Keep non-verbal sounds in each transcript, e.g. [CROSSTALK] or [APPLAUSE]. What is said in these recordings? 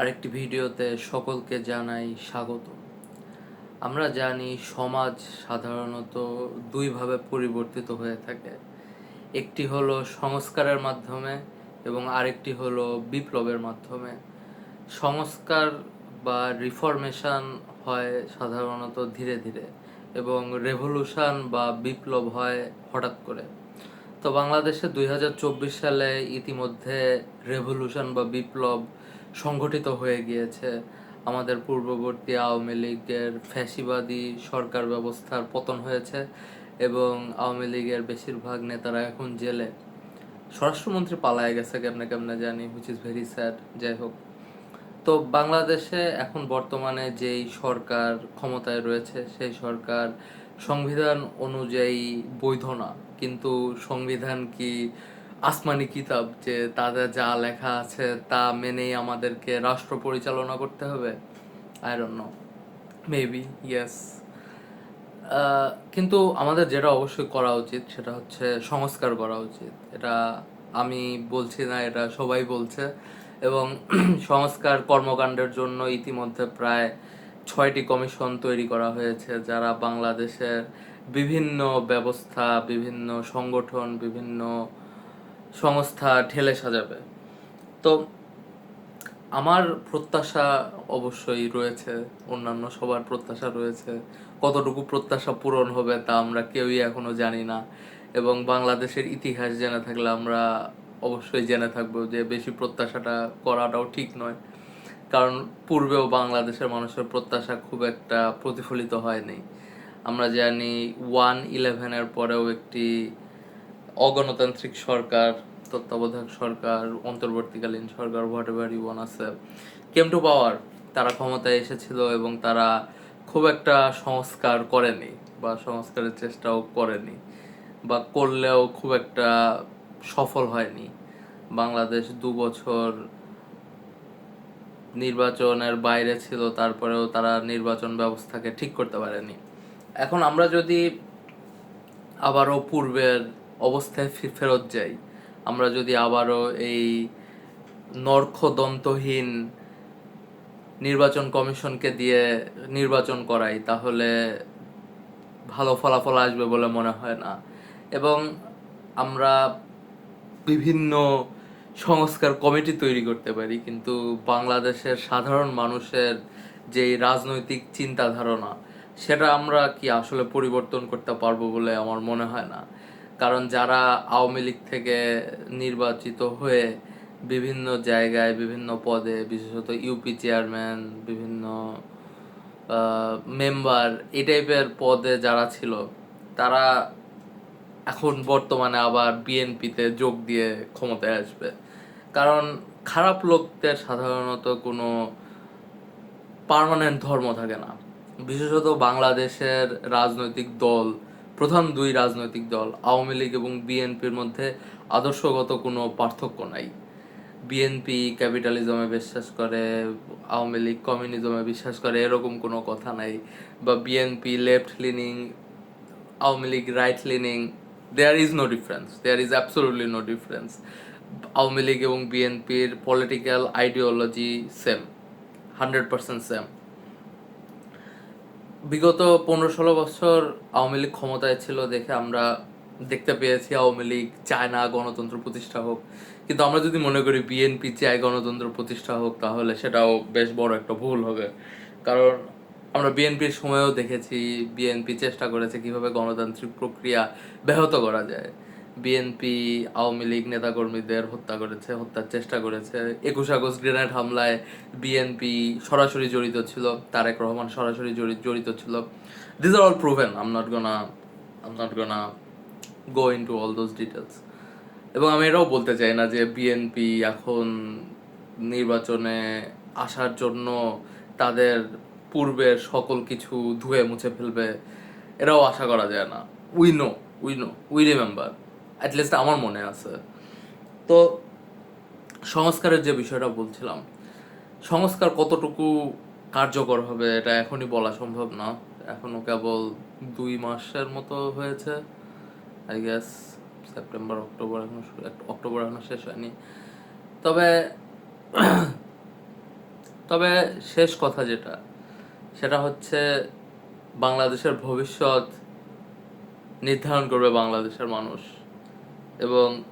আরেকটি ভিডিওতে সকলকে জানাই স্বাগত। আমরা জানি সমাজ সাধারণত দুইভাবে পরিবর্তিত হয়ে থাকে। একটি হলো সংস্কারের মাধ্যমে এবং আরেকটি হলো বিপ্লবের মাধ্যমে। সংস্কার বা রিফরমেশন হয় সাধারণত ধীরে ধীরে এবং রেভলিউশন বা বিপ্লব হয় হঠাৎ করে। তো বাংলাদেশে দুই হাজার চব্বিশ সালে ইতিমধ্যে রেভলিউশন বা বিপ্লব সংগঠিত হয়ে গিয়েছে। আমাদের পূর্ববর্তী আওয়ামী লীগের ফ্যাসিবাদী সরকার ব্যবস্থার পতন হয়েছে এবং আওয়ামী লীগের বেশিরভাগ নেতারা এখন জেলে। স্বরাষ্ট্রমন্ত্রী পালায় গেছে, কেমনে কেমনে জানি হুইচ ইজ ভেরি স্যাড যাই হোক। তো বাংলাদেশে এখন বর্তমানে যেই সরকার ক্ষমতায় রয়েছে, সেই সরকার সংবিধান অনুযায়ী বৈধ না। কিন্তু সংবিধান কি আসমানি কিতাব যে তাদের যা লেখা আছে তা মেনেই আমাদেরকে রাষ্ট্র পরিচালনা করতে হবে? I don't know maybe yes কিন্তু আমাদের যেটা অবশ্যই করা উচিত সেটা হচ্ছে সংস্কার করা উচিত। এটা আমি বলছি না, এটা সবাই বলছে। এবং [CLEARS THROAT] সংস্কার কর্মকাণ্ডের জন্য ইতিমধ্যে প্রায় ছয়টি কমিশন তৈরি করা হয়েছে, যারা বাংলাদেশের বিভিন্ন ব্যবস্থা, বিভিন্ন সংগঠন, বিভিন্ন সংস্থা ঠেলে সাজাবে। তো আমার প্রত্যাশা অবশ্যই রয়েছে, অন্যান্য সবার প্রত্যাশা রয়েছে। কতটুকু প্রত্যাশা পূরণ হবে তা আমরা কেউই এখনও জানি না। এবং বাংলাদেশের ইতিহাস জেনে থাকলে আমরা অবশ্যই জেনে থাকব যে বেশি প্রত্যাশাটা করাটাও ঠিক নয়। কারণ পূর্বেও বাংলাদেশের মানুষের প্রত্যাশা খুব একটা প্রতিফলিত হয়নি। আমরা জানি ওয়ান ইলেভেনের পরেও একটি অগণতান্ত্রিক সরকার, তত্ত্বাবধায়ক সরকার, অন্তর্বর্তীকালীন সরকার হোয়াট এভার ইউ আছে কেম টু পাওয়ার তারা ক্ষমতায় এসেছিল এবং তারা খুব একটা সংস্কার করেনি বা সংস্কারের চেষ্টাও করেনি বা করলেও খুব একটা সফল হয়নি। বাংলাদেশ দু বছর নির্বাচনের বাইরে ছিল, তারপরেও তারা নির্বাচন ব্যবস্থাকে ঠিক করতে পারেনি। এখন আমরা যদি আবারও পূর্বের অবস্থায় ফেরত যাই। আমরা যদি আবারও এই নর্খদন্তহীন নির্বাচন কমিশনকে দিয়ে নির্বাচন করাই, তাহলে ভালো ফলাফল আসবে বলে মনে হয় না। এবং আমরা বিভিন্ন সংস্কার কমিটি তৈরি করতে পারি, কিন্তু বাংলাদেশের সাধারণ মানুষের যেই রাজনৈতিক চিন্তা ধারণা সেটা আমরা কি আসলে পরিবর্তন করতে পারব বলে আমার মনে হয় না। কারণ যারা আওয়ামী লীগ থেকে নির্বাচিত হয়ে বিভিন্ন জায়গায়, বিভিন্ন পদে, বিশেষত ইউপি চেয়ারম্যান বিভিন্ন মেম্বার এই টাইপের পদে যারা ছিল, তারা এখন বর্তমানে আবার বিএনপিতে যোগ দিয়ে ক্ষমতায় আসবে। কারণ খারাপ লোকদের সাধারণত কোনো পার্মানেন্ট ধর্ম থাকে না। বিশেষত বাংলাদেশের রাজনৈতিক দল প্রধান দুই রাজনৈতিক দল, আওয়ামী লীগ এবং বিএনপির মধ্যে আদর্শগত কোনো পার্থক্য নাই। বিএনপি ক্যাপিটালিজমে বিশ্বাস করে, আওয়ামী লীগ কমিউনিজমে বিশ্বাস করে, এরকম কোনো কথা নাই। বা BNP left leaning, Awami League right leaning there is no difference there is absolutely no difference Awami League এবং বিএনপির political ideology same hundred percent same বিগত পনেরো ষোলো বছর আওয়ামী লীগ ক্ষমতায় ছিল দেখে আমরা দেখতে পেয়েছি আওয়ামী লীগ চায় না গণতন্ত্র প্রতিষ্ঠা হোক। কিন্তু আমরা যদি মনে করি বিএনপি চায় গণতন্ত্র প্রতিষ্ঠা হোক, তাহলে সেটাও বেশ বড় একটা ভুল হবে। কারণ আমরা বিএনপির সময়েও দেখেছি বিএনপি চেষ্টা করেছে কীভাবে গণতান্ত্রিক প্রক্রিয়া ব্যাহত করা যায়। বিএনপি আওয়ামী লীগ নেতাকর্মীদের হত্যা করেছে, হত্যার চেষ্টা করেছে। একুশ আগস্ট গ্রেনেড হামলায় বিএনপি সরাসরি জড়িত ছিল, তারেক রহমান সরাসরি জড়ি- জড়িত ছিল। This are all proven I'm not gonna I'm not gonna go in to all those details এবং আমি এটাও বলতে চাই না যে বিএনপি এখন নির্বাচনে আসার জন্য তাদের পূর্বের সকল কিছু ধুয়ে মুছে ফেলবে, এটাও আশা করা যায় না। We know we know we remember at least আমার মনে আছে। তো সংস্কারের যে বিষয়টা বলছিলাম, সংস্কার কতটুকু কার্যকর হবে এটা এখনই বলা সম্ভব না। এখনও কেবল দুই মাসের মতো হয়েছে আই গেস সেপ্টেম্বর অক্টোবর এখনও অক্টোবর এখনও শেষ হয়নি। তবে [CLEARS THROAT] তবে শেষ কথা যেটা, সেটা হচ্ছে বাংলাদেশের ভবিষ্যৎ নির্ধারণ করবে বাংলাদেশের মানুষ। এবং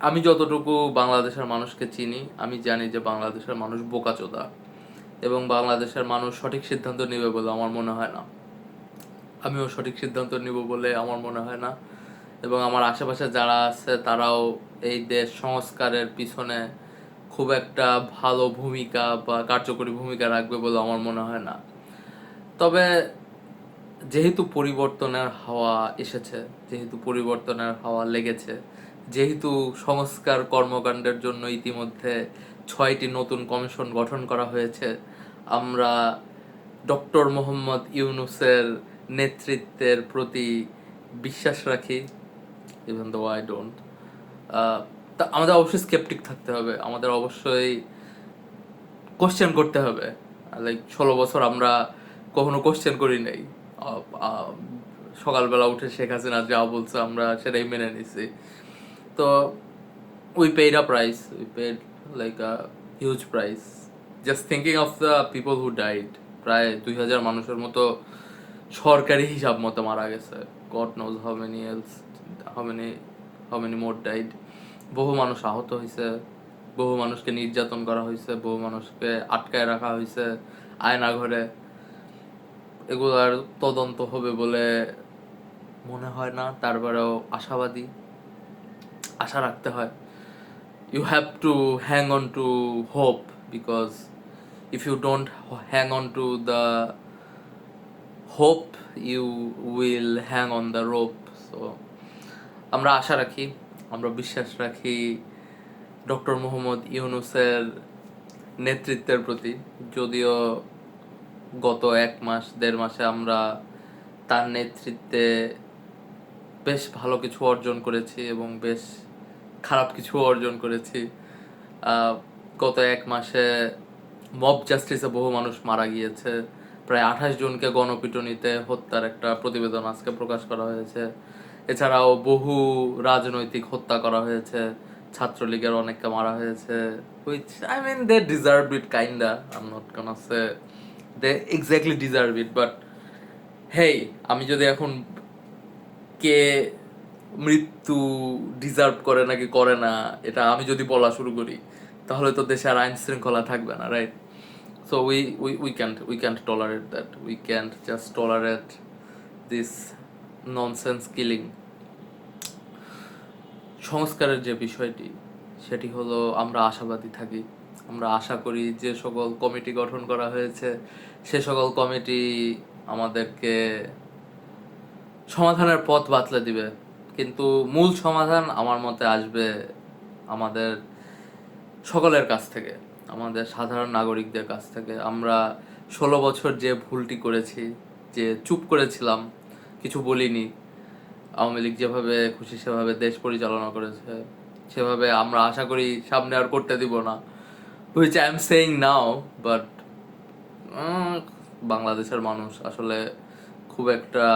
আমি যতটুকু বাংলাদেশের মানুষকে চিনি, আমি জানি যে বাংলাদেশের মানুষ বোকাচোদা এবং বাংলাদেশের মানুষ সঠিক সিদ্ধান্ত নেবে বলে আমার মনে হয় না। আমিও সঠিক সিদ্ধান্ত নিব বলে আমার মনে হয় না এবং আমার আশেপাশে যারা আছে তারাও এই দেশ সংস্কারের পিছনে খুব একটা ভালো ভূমিকা বা কার্যকরী ভূমিকা রাখবে বলে আমার মনে হয় না। তবে যেহেতু পরিবর্তনের হাওয়া এসেছে, যেহেতু পরিবর্তনের হাওয়া লেগেছে, যেহেতু সংস্কার কর্মকাণ্ডের জন্য ইতিমধ্যে ছয়টি নতুন কমিশন গঠন করা হয়েছে, আমরা ডক্টর মোহাম্মদ ইউনুসের নেতৃত্বের প্রতি বিশ্বাস রাখি ইভেন দো আই ডোন্ট তা আমাদের অবশ্যই স্কেপটিক থাকতে হবে, আমাদের অবশ্যই কোশ্চেন করতে হবে। লাইক ষোলো বছর আমরা কখনো কোশ্চেন করি নাই। সকালবেলা উঠে শেখ হাসিনা যা বলছে আমরা সেটাই মেনে নিছি। তো we paid a price we paid like a huge price just thinking of the people who died প্রায় দুই হাজার মানুষের মতো সরকারি হিসাব মতো মারা গেছে। God knows how many else how many how many more died বহু মানুষ আহত হয়েছে বহু মানুষকে নির্যাতন করা হয়েছে বহু মানুষকে আটকায় রাখা হয়েছে আয়না ঘরে এগুলার তদন্ত হবে বলে মনে হয় না, তারপরেও আশাবাদী, আশা রাখতে হয়। You have to hang on to hope because if you don't hang on to the hope you will hang on the rope so আমরা আশা রাখি, আমরা বিশ্বাস রাখি ডক্টর মোহাম্মদ ইউনুসের নেতৃত্বের প্রতি। যদিও গত এক মাস, দেড় মাসে আমরা তার নেতৃত্বে বেশ ভালো কিছু অর্জন করেছি এবং বেশ খারাপ কিছু অর্জন করেছি। গত এক মাসে মব জাস্টিসে বহু মানুষ মারা গিয়েছে। প্রায় আঠাশ জনকে গণপিটুনিতে হত্যার একটা প্রতিবেদন আজকে প্রকাশ করা হয়েছে। এছাড়াও বহু রাজনৈতিক হত্যা করা হয়েছে। ছাত্রলীগের অনেককে মারা হয়েছে। Which I mean they deserve it kinda I am not gonna say they exactly deserve it but hey আমি যদি এখন কে মৃত্যু ডিজার্ভ করে নাকি করে না, এটা আমি যদি বলা শুরু করি, তাহলে তো দেশে আর আইন শৃঙ্খলা থাকবে না right so we we we can't we can't tolerate that we can't just tolerate this nonsense killing সংস্কারের যে বিষয়টি, সেটি হলো আমরা আশাবাদী থাকি। আমরা আশা করি যে সকল কমিটি গঠন করা হয়েছে, সে সকল কমিটি আমাদেরকে সমাধানের পথ বাতলে দিবে। কিন্তু মূল সমাধান আমার মতে আসবে আমাদের সকলের কাছ থেকে, আমাদের সাধারণ নাগরিকদের কাছ থেকে। আমরা ষোলো বছর যে ভুলটি করেছি, যে চুপ করেছিলাম, কিছু বলিনি, আওয়ামী লীগ যেভাবে খুশি সেভাবে দেশ পরিচালনা করেছে, সেভাবে আমরা আশা করি সামনে আর করতে দিব না। Which I am saying now but বাংলাদেশের মানুষ আসলে খুব একটা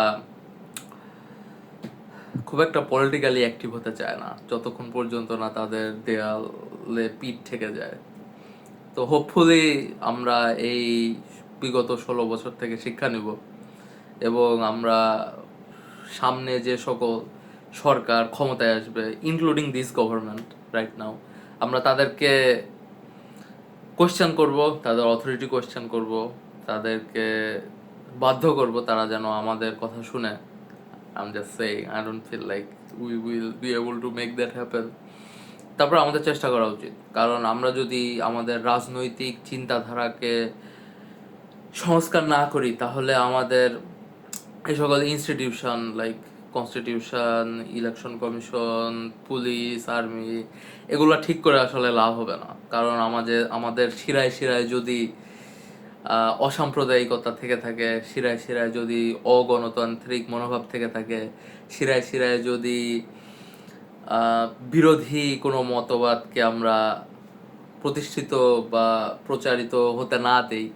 খুব একটা পলিটিক্যালি অ্যাক্টিভ হতে চায় না। যতক্ষণ পর্যন্ত না তাদের দেয়ালে পিঠ থেকে যায়। তো হোপফুলি আমরা এই বিগত ষোলো বছর থেকে শিক্ষা নিব এবং আমরা সামনে যে সকল সরকার ক্ষমতায় আসবে including this government right now আমরা তাদেরকে কোয়েশ্চেন করব, তাদের অথরিটি কোয়েশ্চেন করব, তাদেরকে বাধ্য করব তারা যেন আমাদের কথা শুনে। I'm just saying I don't feel like we will be able to make that happen তারপর আমাদের চেষ্টা করা উচিত। কারণ আমরা যদি আমাদের রাজনৈতিক চিন্তাধারাকে সংস্কার না করি, তাহলে আমাদের এই সকল institution like constitution election commission police army এগুলো ঠিক করে আসলে লাভ হবে না। কারণ আমাদের আমাদের শিরায় শিরায় যদি অসাম্প্রদায়িকতা থেকে থাকে, শিরায় শিরায় যদি অগণতান্ত্রিক মনোভাব থেকে থাকে, শিরায় শিরায় যদি বিরোধী কোনো মতবাদকে আমরা প্রতিষ্ঠিত বা প্রচারিত হতে না দেই,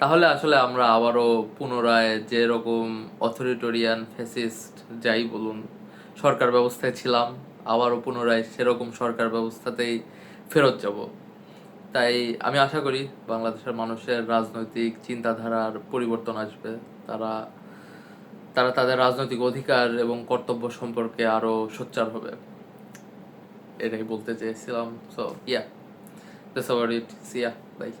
তাহলে আসলে আমরা আবারও পুনরায় যেরকম অথরিটোরিয়ান ফেসিস্ট যাই বলুন, সরকার ব্যবস্থায় ছিলাম, আবারও পুনরায় সেরকম সরকার ব্যবস্থাতেই ফেরত যাব। তাই আমি আশা করি বাংলাদেশের মানুষের রাজনৈতিক চিন্তাধারার পরিবর্তন আসবে। তারা তারা তাদের রাজনৈতিক অধিকার এবং কর্তব্য সম্পর্কে আরও সোচ্চার হবে। এটাই বলতে চেয়েছিলাম। So yeah that's about it see ya bye